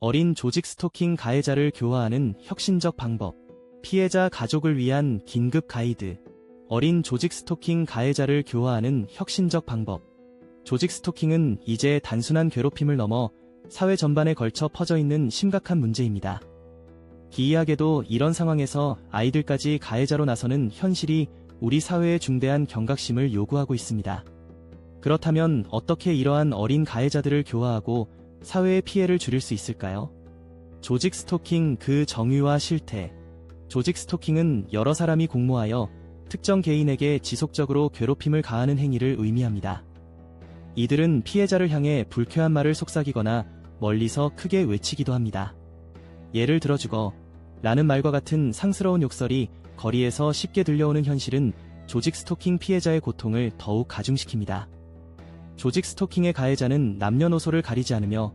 어린 조직 스토킹 가해자를 교화하는 혁신적 방법. 피해자 가족을 위한 긴급 가이드. 어린 조직 스토킹 가해자를 교화하는 혁신적 방법. 조직 스토킹은 이제 단순한 괴롭힘을 넘어 사회 전반에 걸쳐 퍼져 있는 심각한 문제입니다. 기이하게도 이런 상황에서 아이들까지 가해자로 나서는 현실이 우리 사회의 중대한 경각심을 요구하고 있습니다. 그렇다면 어떻게 이러한 어린 가해자들을 교화하고 사회의 피해를 줄일 수 있을까요? 조직 스토킹 그 정의와 실태. 조직 스토킹은 여러 사람이 공모하여 특정 개인에게 지속적으로 괴롭힘을 가하는 행위를 의미합니다. 이들은 피해자를 향해 불쾌한 말을 속삭이거나 멀리서 크게 외치기도 합니다. 예를 들어주거 라는 말과 같은 상스러운 욕설이 거리에서 쉽게 들려오는 현실은 조직 스토킹 피해자의 고통을 더욱 가중시킵니다. 조직 스토킹의 가해자는 남녀노소를 가리지 않으며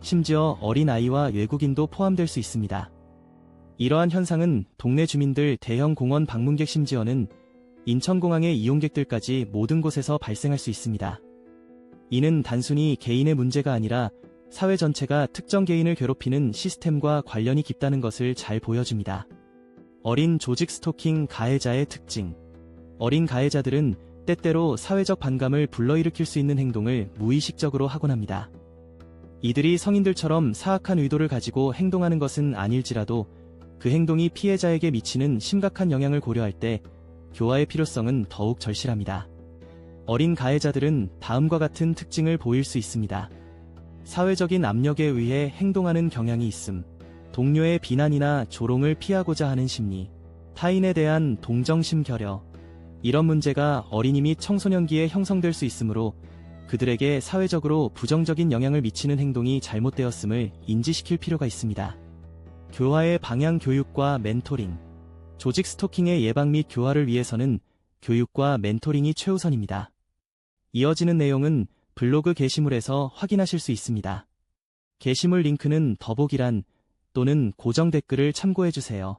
심지어 어린 아이와 외국인도 포함될 수 있습니다. 이러한 현상은 동네 주민들, 대형 공원 방문객 심지어는 인천공항의 이용객들까지 모든 곳에서 발생할 수 있습니다. 이는 단순히 개인의 문제가 아니라 사회 전체가 특정 개인을 괴롭히는 시스템과 관련이 깊다는 것을 잘 보여줍니다. 어린 조직 스토킹 가해자의 특징. 어린 가해자들은 때때로 사회적 반감을 불러일으킬 수 있는 행동을 무의식적으로 하곤 합니다. 이들이 성인들처럼 사악한 의도를 가지고 행동하는 것은 아닐지라도 그 행동이 피해자에게 미치는 심각한 영향을 고려할 때 교화의 필요성은 더욱 절실합니다. 어린 가해자들은 다음과 같은 특징을 보일 수 있습니다. 사회적인 압력에 의해 행동하는 경향이 있음. 동료의 비난이나 조롱을 피하고자 하는 심리. 타인에 대한 동정심 결여. 이런 문제가 어린이 및 청소년기에 형성될 수 있으므로 그들에게 사회적으로 부정적인 영향을 미치는 행동이 잘못되었음을 인지시킬 필요가 있습니다. 교화의 방향 교육과 멘토링. 조직 스토킹의 예방 및 교화를 위해서는 교육과 멘토링이 최우선입니다. 이어지는 내용은 블로그 게시물에서 확인하실 수 있습니다. 게시물 링크는 더보기란 또는 고정 댓글을 참고해주세요.